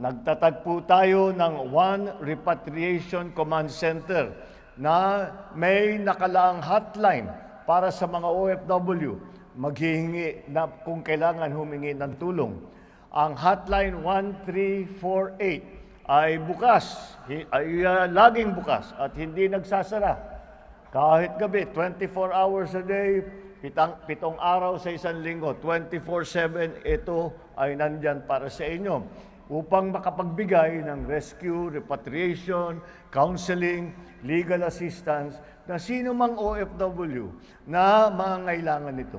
nagtatagpo tayo ng One Repatriation Command Center na may nakalaang hotline para sa mga OFW maghihingi na kung kailangan humingi ng tulong. Ang hotline 1348 ay bukas, ay uh, laging bukas at hindi nagsasara. Kahit gabi, 24 hours a day, pitang, pitong araw sa isang linggo, 24-7, ito ay nandyan para sa inyo upang makapagbigay ng rescue, repatriation, counseling, legal assistance na sino mang OFW na mangangailangan nito.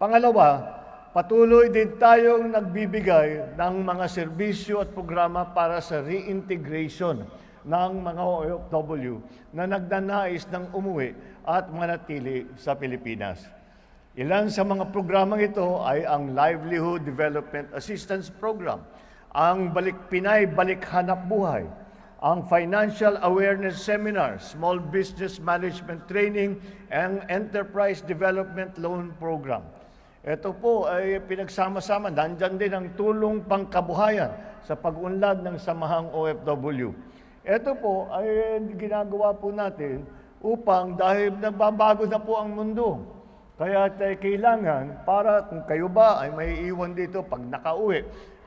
Pangalawa, patuloy din tayong nagbibigay ng mga serbisyo at programa para sa reintegration ng mga OFW na nagnanais ng umuwi at manatili sa Pilipinas. Ilan sa mga programang ito ay ang Livelihood Development Assistance Program, ang Balik Pinay Balik Hanap Buhay, ang Financial Awareness Seminar, Small Business Management Training, and Enterprise Development Loan Program. Ito po ay pinagsama-sama. Nandyan din ang tulong pangkabuhayan sa pag-unlad ng samahang OFW. Ito po ay ginagawa po natin upang dahil nagbabago na po ang mundo. Kaya tayo kailangan para kung kayo ba ay may iwan dito pag nakauwi,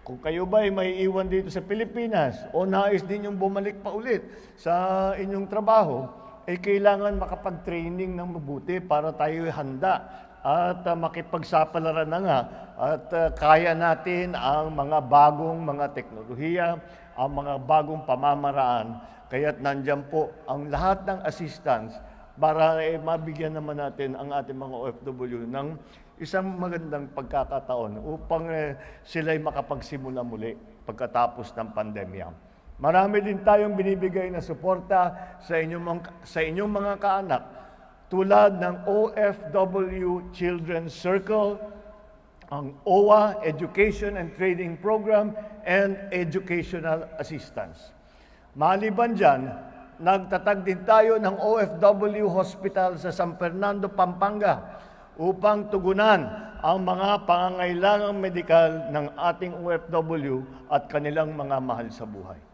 kung kayo ba ay may iwan dito sa Pilipinas o nais din yung bumalik pa ulit sa inyong trabaho, ay kailangan makapag-training ng mabuti para tayo handa at uh, makipagsapalaran na nga at uh, kaya natin ang mga bagong mga teknolohiya, ang mga bagong pamamaraan. Kaya't nandyan po ang lahat ng assistance para eh, mabigyan naman natin ang ating mga OFW ng isang magandang pagkakataon upang eh, sila'y makapagsimula muli pagkatapos ng pandemya. Marami din tayong binibigay na suporta sa inyong, sa inyong mga kaanak tulad ng OFW Children's Circle, ang OWA Education and Training Program, and Educational Assistance. Maliban dyan, nagtatag din tayo ng OFW Hospital sa San Fernando, Pampanga upang tugunan ang mga pangangailangang medikal ng ating OFW at kanilang mga mahal sa buhay.